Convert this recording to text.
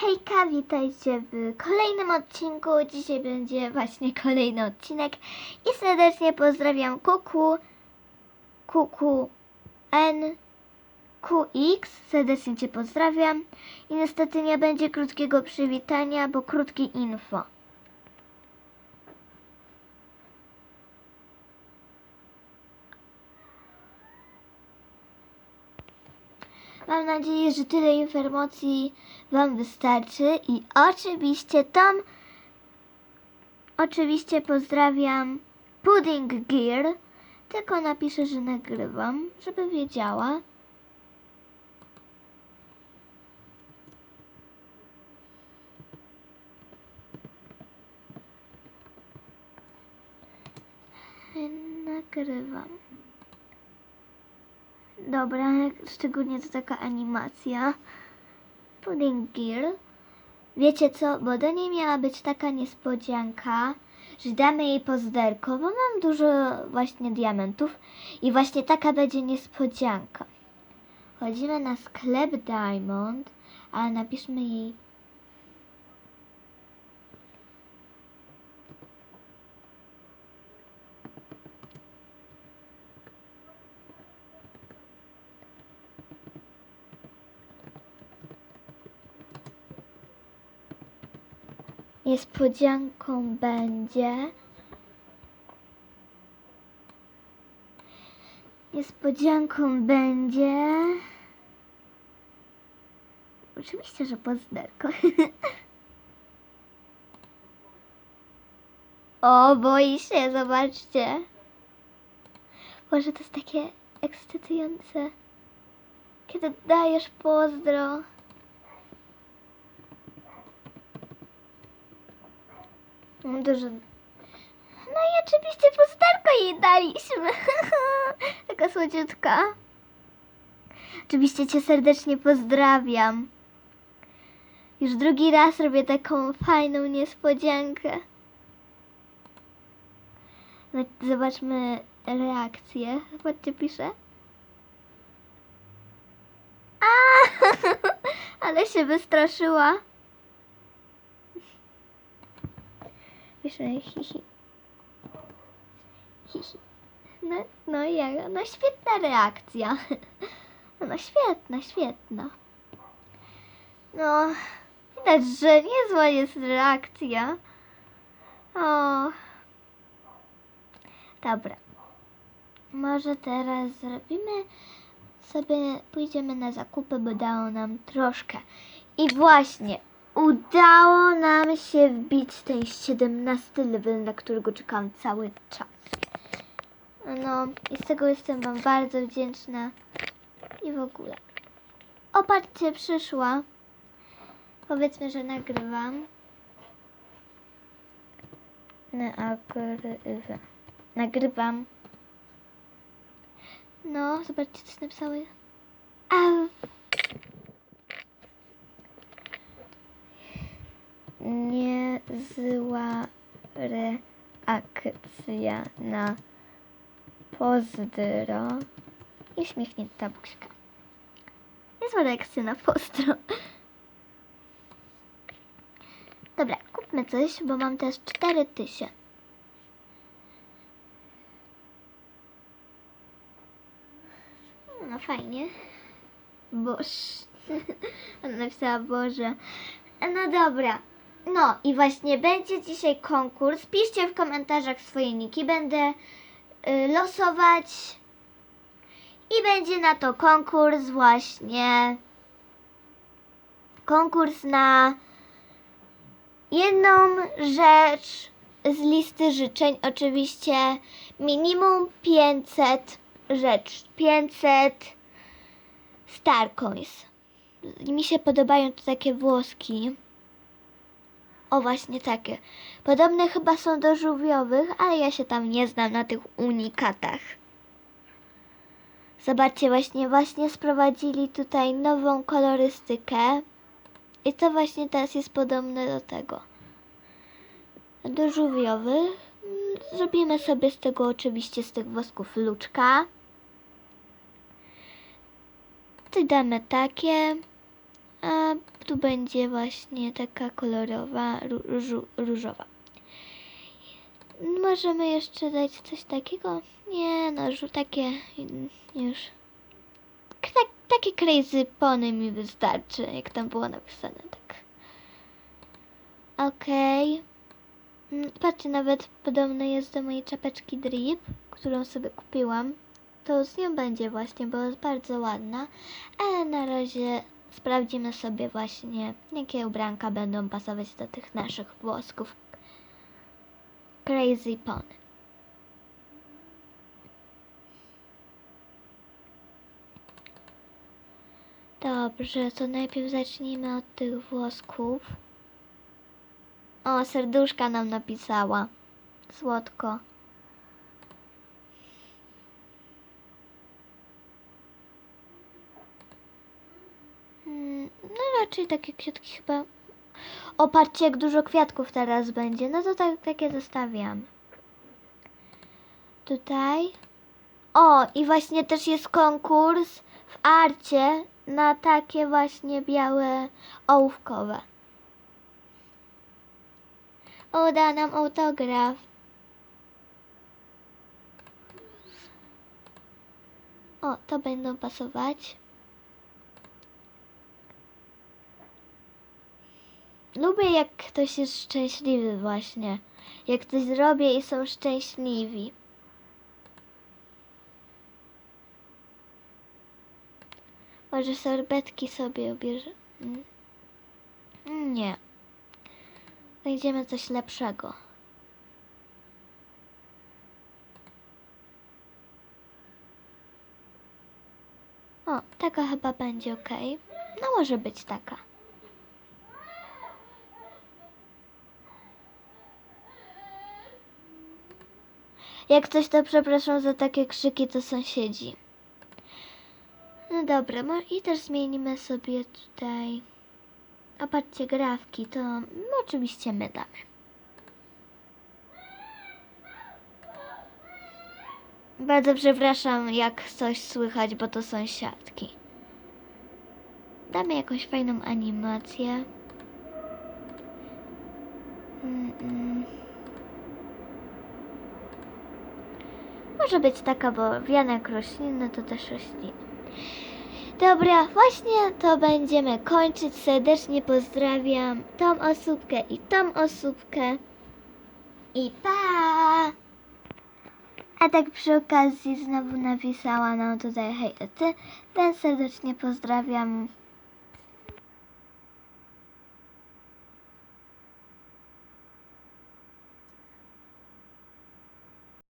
Hejka, witajcie w kolejnym odcinku. Dzisiaj będzie właśnie kolejny odcinek i serdecznie pozdrawiam Kuku, Kuku N, QX. Serdecznie Cię pozdrawiam. I niestety nie będzie krótkiego przywitania, bo krótkie info. Mam nadzieję, że tyle informacji Wam wystarczy i oczywiście Tom, oczywiście pozdrawiam Pudding Gear, tylko napiszę, że nagrywam, żeby wiedziała. Nagrywam. Dobra, szczególnie to taka animacja. Pudding Gear. Wiecie co, bo do niej miała być taka niespodzianka, że damy jej pozderko, bo mam dużo właśnie diamentów i właśnie taka będzie niespodzianka. Chodzimy na sklep Diamond, ale napiszmy jej Niespodzianką będzie. Niespodzianką będzie. Oczywiście, że pozderko. o, boi się, zobaczcie. Boże, to jest takie ekscytujące. Kiedy dajesz pozdro. No i oczywiście pusterko jej daliśmy. Taka słodziutka. Oczywiście cię serdecznie pozdrawiam. Już drugi raz robię taką fajną niespodziankę. Zobaczmy reakcję. Zobaczcie, pisze. A, ale się wystraszyła. Pisze hihi. Hihi. No, no? No świetna reakcja. No świetna, świetna. No, widać, że niezła jest reakcja. O. Dobra. Może teraz zrobimy sobie, pójdziemy na zakupy, bo dało nam troszkę. I właśnie, udało nam się wbić ten 17 level, na którego czekałam cały czas. No i z tego jestem Wam bardzo wdzięczna. I w ogóle. O, patrzcie, przyszła. Powiedzmy, że nagrywam. Nagrywam. Nagrywam. No, zobaczcie, co napisały. A. Niezła reakcja na pozdro i śmiechnięta buźka. Niezła reakcja na pozdro. Dobra, kupmy coś, bo mam też 4000. No fajnie. Boż. Ona napisała Boże. No dobra. No i właśnie będzie dzisiaj konkurs. Piszcie w komentarzach swoje niki. Będę y, losować. I będzie na to konkurs właśnie. Konkurs na jedną rzecz z listy życzeń. Oczywiście minimum 500 rzecz. 500 Star Coins. Mi się podobają to takie włoski. O, właśnie takie. Podobne chyba są do żółwiowych, ale ja się tam nie znam na tych unikatach. Zobaczcie, właśnie, właśnie sprowadzili tutaj nową kolorystykę. I to właśnie teraz jest podobne do tego. Do żółwiowych. Mm, Zrobimy sobie z tego oczywiście z tych wosków luczka. Tu damy takie. Tu będzie właśnie taka kolorowa, ró- różu- różowa. Możemy jeszcze dać coś takiego? Nie, no, takie już. Tak, takie crazy pony mi wystarczy, jak tam było napisane, tak. Okej. Mm, Patrzcie, nawet podobna jest do mojej czapeczki drip, którą sobie kupiłam. To z nią będzie właśnie, bo jest bardzo ładna. Ale na razie sprawdzimy sobie właśnie, jakie ubranka będą pasować do tych naszych włosków. Crazy Pony. Dobrze, to najpierw zacznijmy od tych włosków. O, serduszka nam napisała. Słodko. Mm, No raczej takie kwiatki chyba. O, patrzcie jak dużo kwiatków teraz będzie. No to tak, takie zostawiam. Tutaj. O, i właśnie też jest konkurs w arcie na takie właśnie białe ołówkowe. O, da nam autograf. O, to będą pasować. Lubię jak ktoś jest szczęśliwy właśnie. Jak coś zrobię i są szczęśliwi. Może sorbetki sobie ubierze. Mm. Nie. Znajdziemy coś lepszego. O, taka chyba będzie ok. No może być taka. Jak coś to przepraszam za takie krzyki, to sąsiedzi. No dobra, i też zmienimy sobie tutaj. Opatrzcie grafki, to no, oczywiście my damy. Bardzo przepraszam, jak coś słychać, bo to sąsiadki. Damy jakąś fajną animację. Mm, mm. Może być taka, bo wianek roślinny to też rośliny. Dobra, właśnie to będziemy kończyć. Serdecznie pozdrawiam tą osóbkę i tą osóbkę. I pa! A tak przy okazji znowu napisała nam tutaj hej, ty, serdecznie pozdrawiam